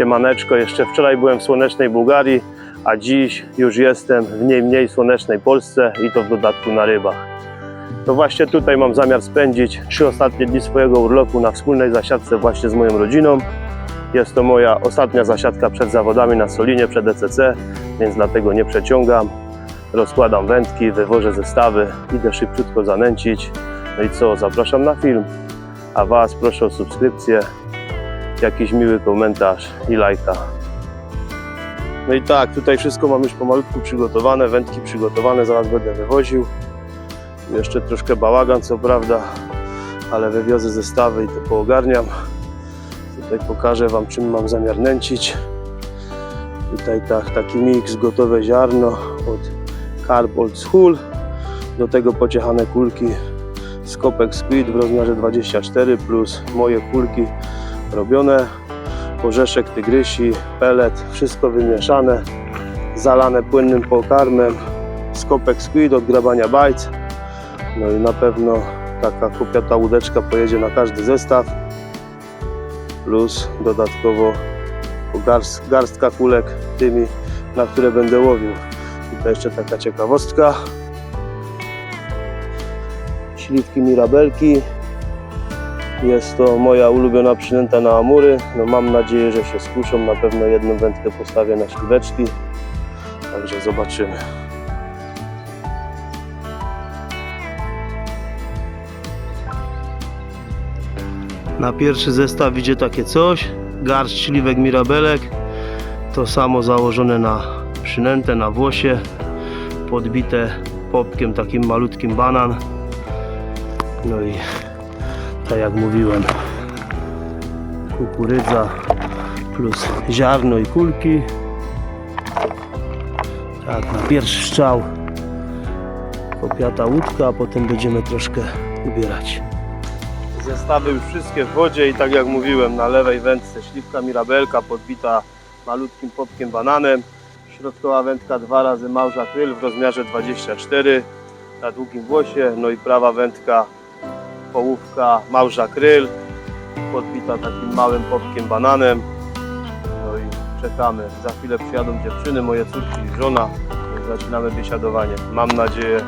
Siemaneczko, jeszcze wczoraj byłem w słonecznej Bułgarii, a dziś już jestem w niej mniej słonecznej Polsce i to w dodatku na rybach. To właśnie tutaj mam zamiar spędzić trzy ostatnie dni swojego urlopu na wspólnej zasiadce właśnie z moją rodziną. Jest to moja ostatnia zasiadka przed zawodami na Solinie, przed ECC, więc dlatego nie przeciągam. Rozkładam wędki, wywożę zestawy, idę szybciutko zanęcić. No i co, zapraszam na film. A Was proszę o subskrypcję, jakiś miły komentarz i lajka. No i tak, tutaj wszystko mam już pomalutku przygotowane, wędki przygotowane, zaraz będę wywoził. Jeszcze troszkę bałagan, co prawda, ale wywiozę zestawy i to poogarniam. Tutaj pokażę Wam, czym mam zamiar nęcić. Tutaj tak, taki miks, gotowe ziarno od Carp Old School. Do tego pociechane kulki Skopek Squid w rozmiarze 24 plus moje kulki robione. Orzeszek tygrysi, pelet, wszystko wymieszane, zalane płynnym pokarmem. Skopek Squid od grabania bajc. No i na pewno taka kopiata łódeczka pojedzie na każdy zestaw. Plus dodatkowo garst, garstka kulek tymi, na które będę łowił. Tutaj jeszcze taka ciekawostka. Śliwki mirabelki. Jest to moja ulubiona przynęta na amury. No mam nadzieję, że się skuszą. Na pewno jedną wędkę postawię na śliweczki. Także zobaczymy. Na pierwszy zestaw idzie takie coś. Garść śliwek mirabelek. To samo założone na przynętę, na włosie. Podbite popkiem takim malutkim banan. No i tak jak mówiłem, kukurydza plus ziarno i kulki. Tak, na pierwszy strzał kopiata łódka, a potem będziemy troszkę ubierać. Zestawy już wszystkie w wodzie i tak jak mówiłem, na lewej wędce śliwka mirabelka podbita malutkim popkiem bananem. Środkowa wędka dwa razy małża kryl w rozmiarze 24 na długim włosie, no i prawa wędka połówka małża kryl podbita takim małym popkiem bananem. No i czekamy. Za chwilę przyjadą dziewczyny, moje córki i żona. Zaczynamy biesiadowanie. Mam nadzieję,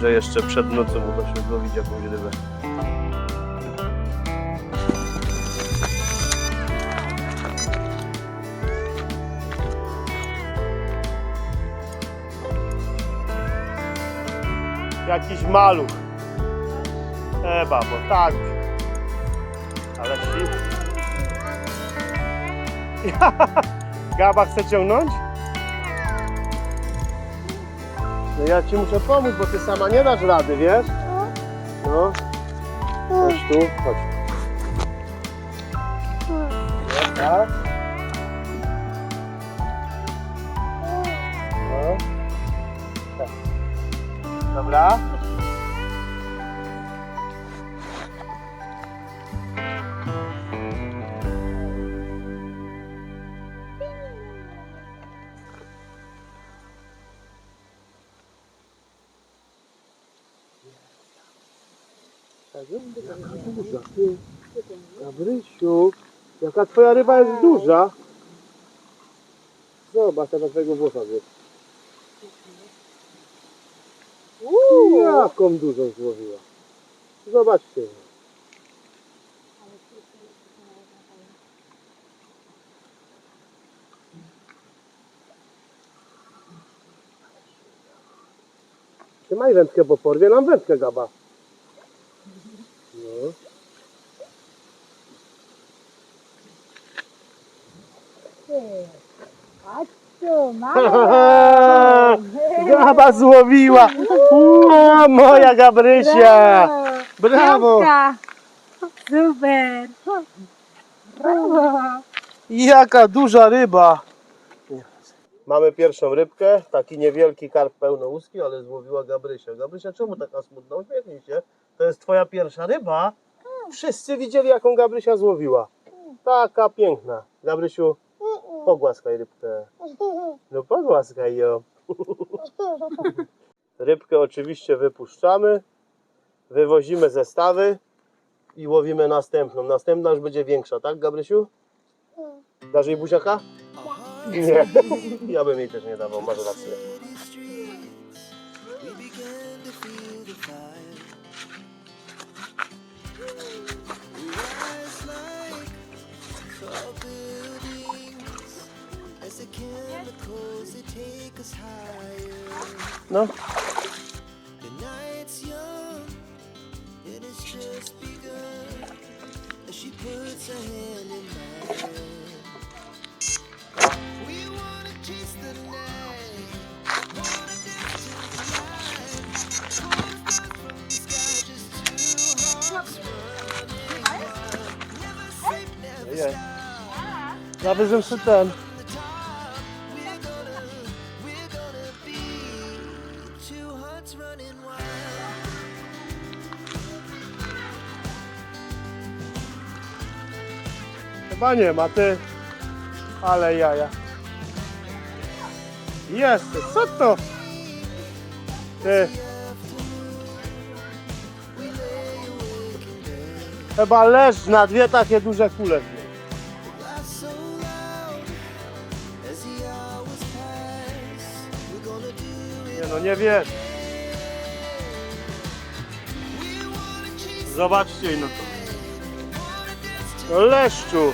że jeszcze przed nocą uda się złowić jakąś rybę. Jakiś maluch Chyba, bo tak. Ale ci... Gaba chce ciągnąć? No ja ci muszę pomóc, bo ty sama nie dasz rady, wiesz? No. Chodź tu, chodź. Tak. No. Tak. Dobra. Twoja ryba jest duża. Zobacz, jaka twojego włosa jest. Jaką dużą złowiła. Zobaczcie. Trzymaj wędkę, bo porwie nam wędkę gaba. No. Chodź tu, mama. Gaba złowiła! Ua, moja Gabrysia! Brawo! Piątka. Super. Brawo. Jaka duża ryba! Mamy pierwszą rybkę, taki niewielki karp pełnołuski, ale złowiła Gabrysia. Gabrysia, czemu taka smutna? Uśmiechnij się. To jest twoja pierwsza ryba? Wszyscy widzieli, jaką Gabrysia złowiła. Taka piękna. Gabrysiu, pogłaskaj rybkę. No pogłaskaj ją. Rybkę oczywiście wypuszczamy, wywozimy zestawy i łowimy następną. Następna już będzie większa, tak Gabrysiu? Dasz jej buziaka? Nie. Ja bym jej też nie dawał, masz rację. No. Nie. Nawet żebym Chyba nie ma, ty. Ale jaja. Jest, co to? Ty. Chyba leż na dwie takie duże kule. Nie no, nie wiesz. Zobaczcie no to. Leszczu.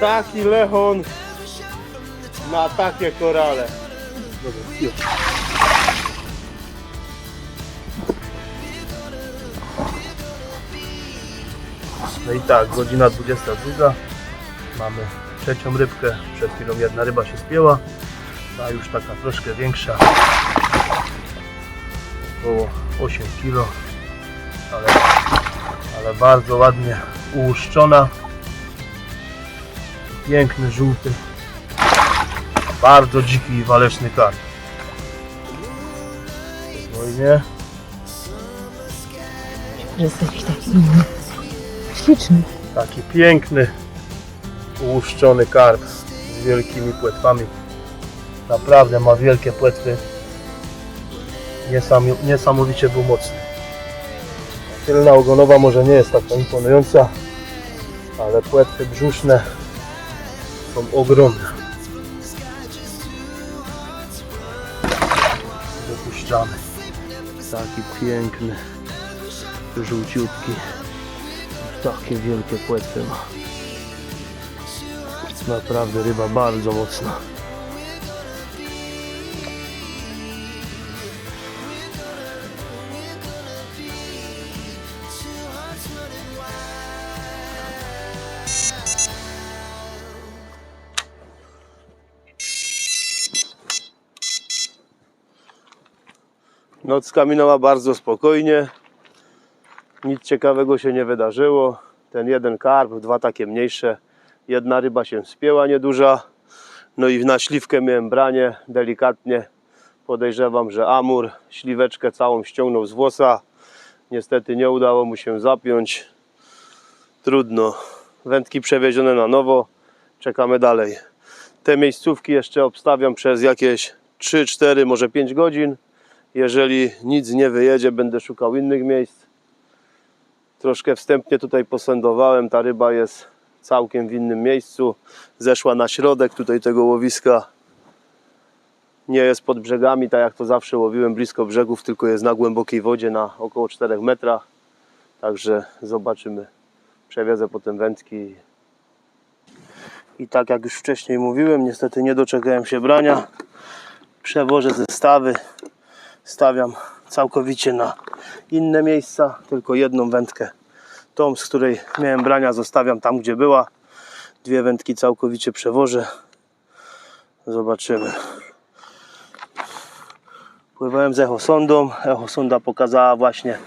Taki lechon na takie korale. No i tak, godzina 22. Mamy trzecią rybkę. Przed chwilą jedna ryba się spięła. Ta już taka troszkę większa. Około 8 kg. Ale, ale bardzo ładnie ułuszczona. Piękny, żółty. Bardzo dziki i waleczny karp. Spokojnie. Jest jakiś taki śliczny. Taki piękny, ułuszczony karp z wielkimi płetwami. Naprawdę ma wielkie płetwy. Niesam, niesamowicie był mocny. Tylna ogonowa może nie jest taka imponująca, ale płetwy brzuszne są ogromne. Wypuszczamy. Taki piękny, żółciutki. Takie wielkie płetwy ma. Naprawdę ryba bardzo mocna. Nocka minęła bardzo spokojnie. Nic ciekawego się nie wydarzyło. Ten jeden karp, dwa takie mniejsze. Jedna ryba się spięła nieduża. No i na śliwkę miałem branie, delikatnie. Podejrzewam, że Amur śliweczkę całą ściągnął z włosa. Niestety nie udało mu się zapiąć. Trudno. Wędki przewiezione na nowo. Czekamy dalej. Te miejscówki jeszcze obstawiam przez jakieś 3, 4, może 5 godzin. Jeżeli nic nie wyjedzie, będę szukał innych miejsc. Troszkę wstępnie tutaj posądowałem. Ta ryba jest całkiem w innym miejscu. Zeszła na środek tutaj tego łowiska. Nie jest pod brzegami, tak jak to zawsze łowiłem blisko brzegów, tylko jest na głębokiej wodzie na około 4 metrach. Także zobaczymy. Przewiozę potem wędki. I tak jak już wcześniej mówiłem, niestety nie doczekałem się brania. Przewożę zestawy stawiam całkowicie na inne miejsca, tylko jedną wędkę. Tą, z której miałem brania, zostawiam tam, gdzie była. Dwie wędki całkowicie przewożę. Zobaczymy. Pływałem z echosondą. Echosonda pokazała właśnie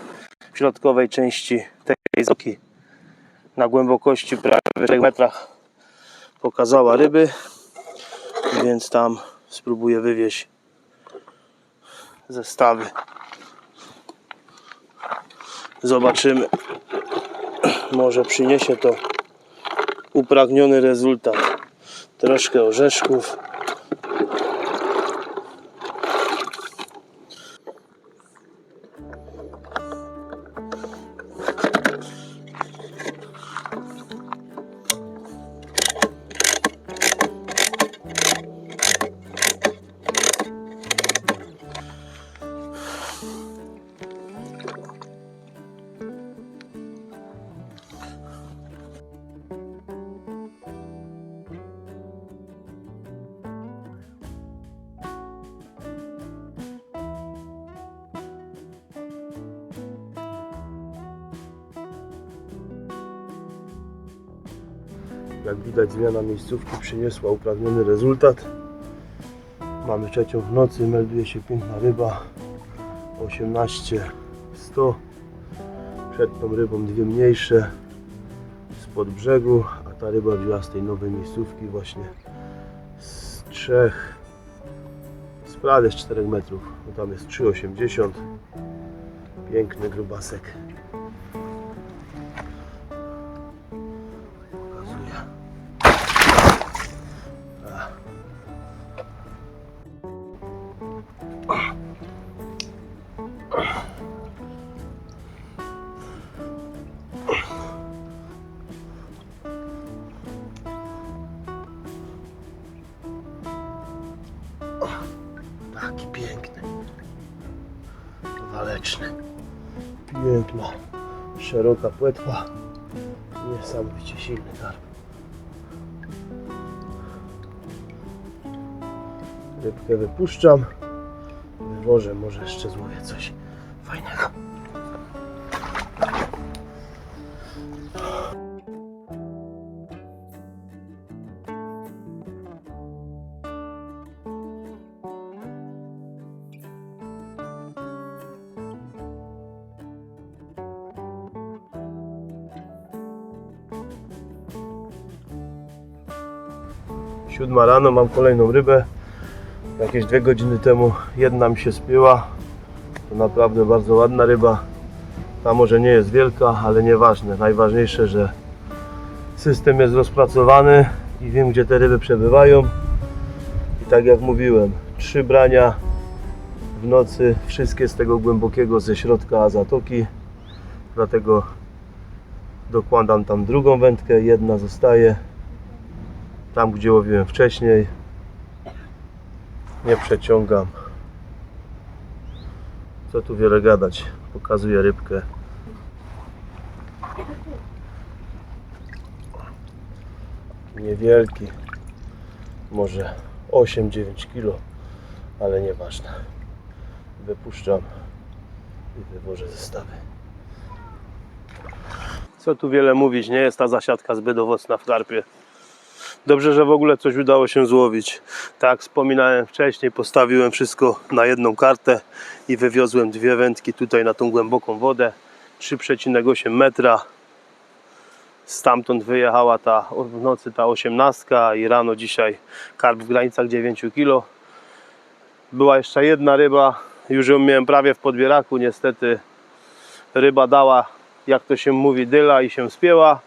w środkowej części tej zoki na głębokości prawie 4 metrach pokazała ryby, więc tam spróbuję wywieźć zestawy. Zobaczymy. Może przyniesie to upragniony rezultat. Troszkę orzeszków. Jak widać zmiana miejscówki przyniosła uprawniony rezultat. Mamy trzecią w nocy, melduje się piękna ryba 18 100 Przed tą rybą dwie mniejsze spod brzegu, a ta ryba wzięła z tej nowej miejscówki właśnie z trzech prawie z 4 metrów. No tam jest 3,80 Piękny grubasek. Waleczny. Piękna, szeroka płetwa. Niesamowicie silny karp. Rybkę wypuszczam. Wywożę, może jeszcze złowię coś fajnego. Siódma rano mam kolejną rybę. Jakieś dwie godziny temu jedna mi się spięła. To naprawdę bardzo ładna ryba. Ta może nie jest wielka, ale nieważne. Najważniejsze, że system jest rozpracowany i wiem gdzie te ryby przebywają. I tak jak mówiłem, trzy brania w nocy, wszystkie z tego głębokiego ze środka zatoki. Dlatego dokładam tam drugą wędkę, jedna zostaje tam gdzie łowiłem wcześniej nie przeciągam. Co tu wiele gadać? Pokazuję rybkę. Niewielki. Może 8-9 kg ale nieważne. Wypuszczam i wywożę zestawy. Co tu wiele mówić, nie? Jest ta zasiadka zbyt owocna w karpie Dobrze, że w ogóle coś udało się złowić. Tak wspominałem wcześniej, postawiłem wszystko na jedną kartę i wywiozłem dwie wędki tutaj na tą głęboką wodę. 3,8 metra. Stamtąd wyjechała ta w nocy ta 18 i rano dzisiaj karp w granicach 9 kg. Była jeszcze jedna ryba, już ją miałem prawie w podbieraku. Niestety ryba dała, jak to się mówi, dyla i się spięła.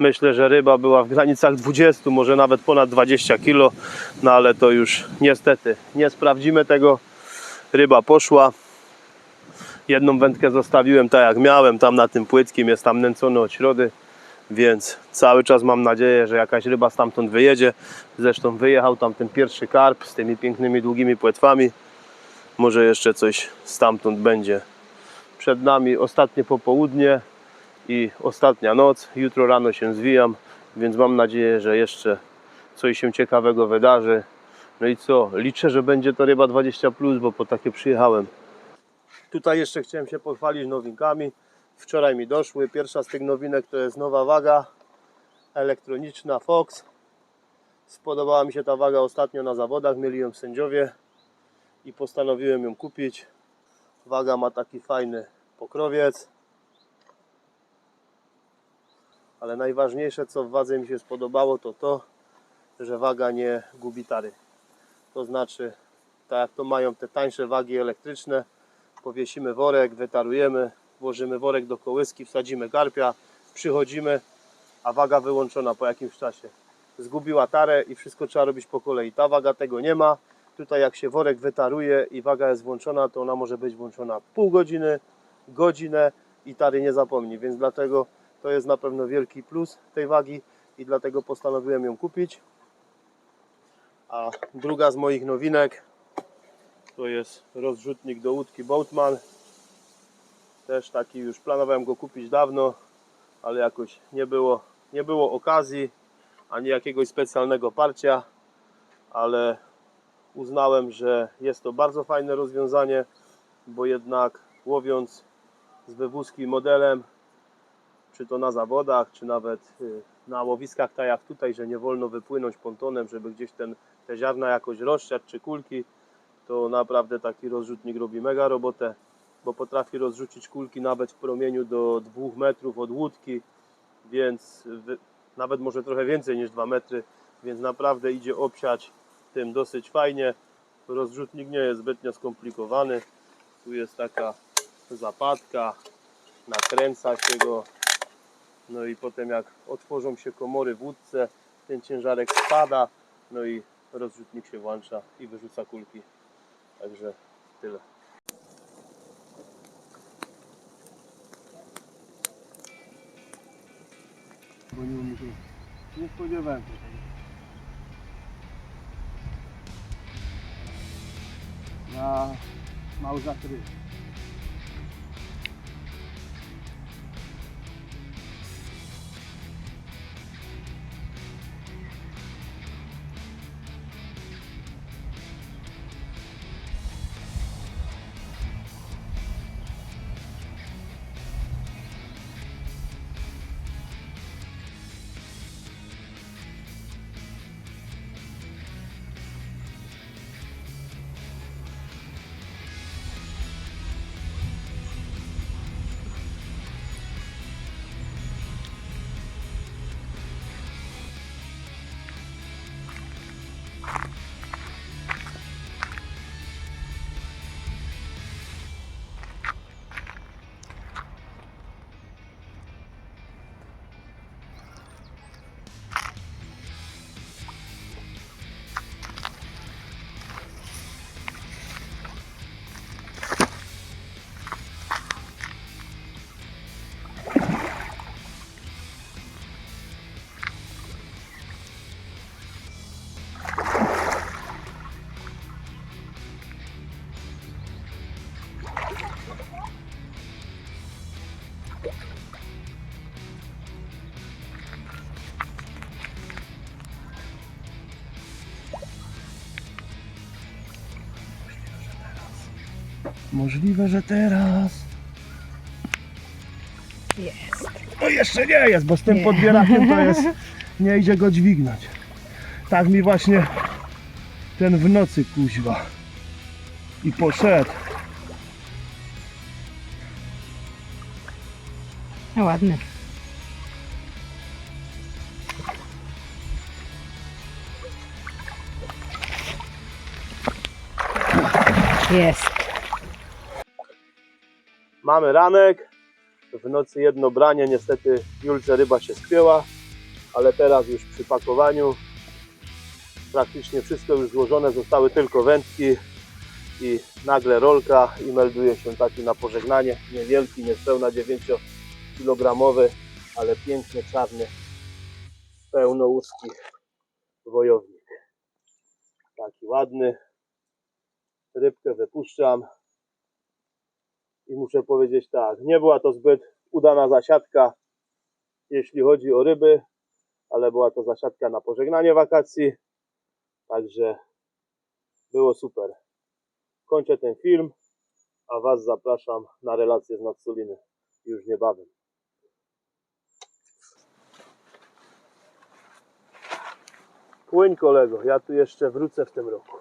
Myślę, że ryba była w granicach 20, może nawet ponad 20 kg, no ale to już niestety nie sprawdzimy tego. Ryba poszła. Jedną wędkę zostawiłem tak jak miałem, tam na tym płytkim jest tam nęcony od środy, więc cały czas mam nadzieję, że jakaś ryba stamtąd wyjedzie. Zresztą wyjechał tam ten pierwszy karp z tymi pięknymi długimi płetwami. Może jeszcze coś stamtąd będzie. Przed nami ostatnie popołudnie i ostatnia noc. Jutro rano się zwijam, więc mam nadzieję, że jeszcze coś się ciekawego wydarzy. No i co? Liczę, że będzie to ryba 20, bo po takie przyjechałem. Tutaj jeszcze chciałem się pochwalić nowinkami. Wczoraj mi doszły. Pierwsza z tych nowinek to jest nowa waga elektroniczna Fox. Spodobała mi się ta waga ostatnio na zawodach, ją sędziowie i postanowiłem ją kupić. Waga ma taki fajny pokrowiec. Ale najważniejsze co w wadze mi się spodobało to to, że waga nie gubi tary. To znaczy, tak jak to mają te tańsze wagi elektryczne, powiesimy worek, wytarujemy, włożymy worek do kołyski, wsadzimy karpia, przychodzimy, a waga wyłączona po jakimś czasie. Zgubiła tarę i wszystko trzeba robić po kolei. Ta waga tego nie ma, tutaj jak się worek wytaruje i waga jest włączona, to ona może być włączona pół godziny, godzinę i tary nie zapomni, więc dlatego to jest na pewno wielki plus tej wagi i dlatego postanowiłem ją kupić. A druga z moich nowinek to jest rozrzutnik do łódki Boatman. Też taki już planowałem go kupić dawno, ale jakoś nie było, nie było okazji ani jakiegoś specjalnego parcia, ale uznałem, że jest to bardzo fajne rozwiązanie, bo jednak łowiąc z wywózkim modelem, czy to na zawodach, czy nawet y, na łowiskach tak jak tutaj, że nie wolno wypłynąć pontonem, żeby gdzieś ten, te ziarna jakoś rozsiać, czy kulki, to naprawdę taki rozrzutnik robi mega robotę, bo potrafi rozrzucić kulki nawet w promieniu do 2 metrów od łódki, więc wy, nawet może trochę więcej niż 2 metry, więc naprawdę idzie obsiać tym dosyć fajnie. Rozrzutnik nie jest zbytnio skomplikowany. Tu jest taka zapadka, nakręca się go. No i potem jak otworzą się komory w łódce, ten ciężarek spada, no i rozrzutnik się włącza i wyrzuca kulki. Także tyle. Bo nie Nie spodziewałem się tego. Na małżak ryb. Możliwe, że teraz. Jest. No jeszcze nie jest, bo z tym Nie. podbierakiem to jest. Nie idzie go dźwignąć. Tak mi właśnie ten w nocy kuźwa. I poszedł. No ładny. Jest. Mamy ranek. W nocy jedno branie. Niestety Julce ryba się spięła, ale teraz już przy pakowaniu praktycznie wszystko już złożone. Zostały tylko wędki i nagle rolka i melduje się taki na pożegnanie. Niewielki, niespełna 9 kilogramowy, ale piękny, czarny, pełnołuski wojownik. Taki ładny. Rybkę wypuszczam. I muszę powiedzieć tak, nie była to zbyt udana zasiadka, jeśli chodzi o ryby, ale była to zasiadka na pożegnanie wakacji, także było super. Kończę ten film, a Was zapraszam na relację z Nadsoliny już niebawem. Płyń kolego, ja tu jeszcze wrócę w tym roku.